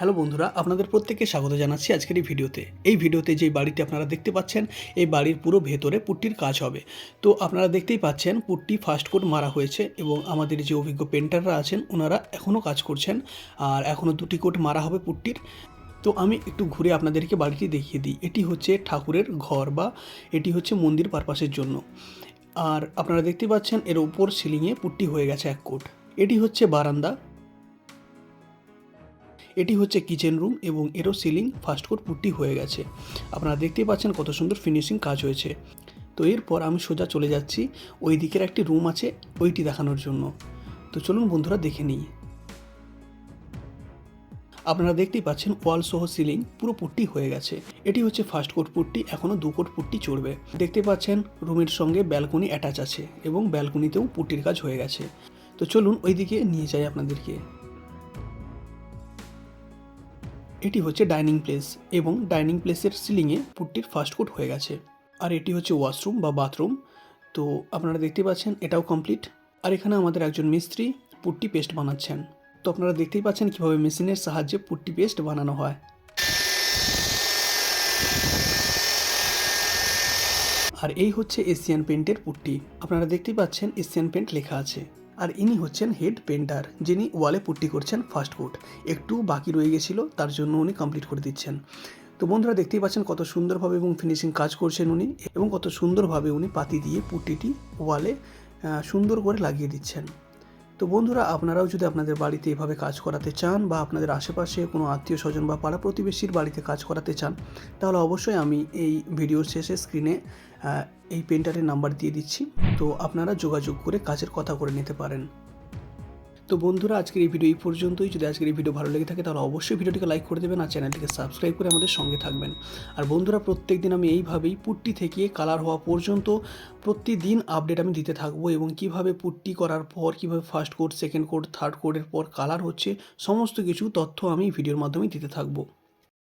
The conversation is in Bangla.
হ্যালো বন্ধুরা, আপনাদের প্রত্যেককে স্বাগত জানাচ্ছি আজকের এই ভিডিওতে। এই ভিডিওতে যে বাড়িটি আপনারা দেখতে পাচ্ছেন, এই বাড়ির পুরো ভেতরে পুট্টির কাজ হবে। তো আপনারা দেখতেই পাচ্ছেন, পুট্টি ফার্স্ট কোট মারা হয়েছে এবং আমাদের যে অভিজ্ঞ পেন্টাররা আছেন, ওনারা এখনও কাজ করছেন। আর এখনও দুটি কোট মারা হবে পুট্টির। তো আমি একটু ঘুরে আপনাদেরকে বাড়িটি দেখিয়ে দিই। এটি হচ্ছে ঠাকুরের ঘর বা এটি হচ্ছে মন্দির পারপাসের জন্য। আর আপনারা দেখতে পাচ্ছেন, এর উপর সিলিংয়ে পুট্টি হয়ে গেছে এক কোট এটি হচ্ছে বারান্দা। এটি হচ্ছে কিচেন রুম এবং এরও সিলিং ফার্স্ট কোট পুট্টি হয়ে গেছে। আপনারা দেখতেই পাচ্ছেন কত সুন্দর ফিনিশিং কাজ হয়েছে। তো এরপর আমি সোজা চলে যাচ্ছি। ওই দিকের একটি রুম আছে, ওইটি দেখানোর জন্য। তো চলুন বন্ধুরা দেখে নিই। আপনারা দেখতেই পাচ্ছেন ওয়াল সহ সিলিং পুরো পুট্টি হয়ে গেছে। এটি হচ্ছে ফার্স্ট কোট পুট্টি, এখনও দু কোট পুট্টি চড়বে। দেখতে পাচ্ছেন রুমের সঙ্গে ব্যালকনি অ্যাটাচ আছে এবং ব্যালকনিতেও পুট্টির কাজ হয়ে গেছে। তো চলুন ওইদিকে নিয়ে যাই আপনাদেরকে। এটি হচ্ছে ডাইনিং প্লেস এবং ডাইনিং প্লেসের সিলিংয়ে পুট্টির ফার্স্ট কোট হয়ে গেছে। আর এটি হচ্ছে ওয়াশরুম বা বাথরুম। তো আপনারা দেখতে পাচ্ছেন এটাও কমপ্লিট। আর এখানে আমাদের একজন মিস্ত্রি পুট্টি পেস্ট বানাচ্ছেন। তো আপনারা দেখতেই পাচ্ছেন কীভাবে মেশিনের সাহায্যে পুট্টি পেস্ট বানানো হয়। আর এই হচ্ছে এশিয়ান পেন্টের পুট্টি। আপনারা দেখতেই পাচ্ছেন এশিয়ান পেন্ট লেখা আছে। আর ইনি হচ্ছেন হেড পেন্টার, যিনি ওয়ালে পুট্টি করছেন ফার্স্ট কোট একটু বাকি রয়ে গেছিল, তার জন্য উনি কমপ্লিট করে দিচ্ছেন। তো বন্ধুরা, দেখতেই পাচ্ছেন কত সুন্দরভাবে এবং ফিনিশিং কাজ করছেন উনি, এবং কত সুন্দরভাবে উনি পাতি দিয়ে পুট্টিটি ওয়ালে সুন্দর করে লাগিয়ে দিচ্ছেন। তো বন্ধুরা, আপনারাও যদি আপনাদের বাড়িতে এভাবে কাজ করাতে চান বা আপনাদের আশেপাশে কোনো আত্মীয় স্বজন বা পাড়া প্রতিবেশীর বাড়িতে কাজ করাতে চান, তাহলে অবশ্যই আমি এই ভিডিওর শেষে স্ক্রিনে এই পেন্টারের নাম্বার দিয়ে দিচ্ছি। তো আপনারা যোগাযোগ করে কাজের কথা করে নিতে পারেন। তো বন্ধুরা, আজকের এই ভিডিও এই পর্যন্তই। যদি আজকের এই ভিডিও ভালো লেগে থাকে, তাহলে অবশ্যই ভিডিওটিকে লাইক করে দেবেন আর চ্যানেলটিকে সাবস্ক্রাইব করে আমাদের সঙ্গে থাকবেন। আর বন্ধুরা প্রত্যেক দিন আমি এইভাবেই পুট্টি থেকে কালার হওয়া পর্যন্ত প্রতিদিন আপডেট আমি দিতে থাকব এবং কীভাবে পুট্টি করার পর, কীভাবে first coat second coat third কোডের পর কালার হচ্ছে, সমস্ত কিছু তথ্য আমি ভিডিওর মাধ্যমে দিতে থাকব।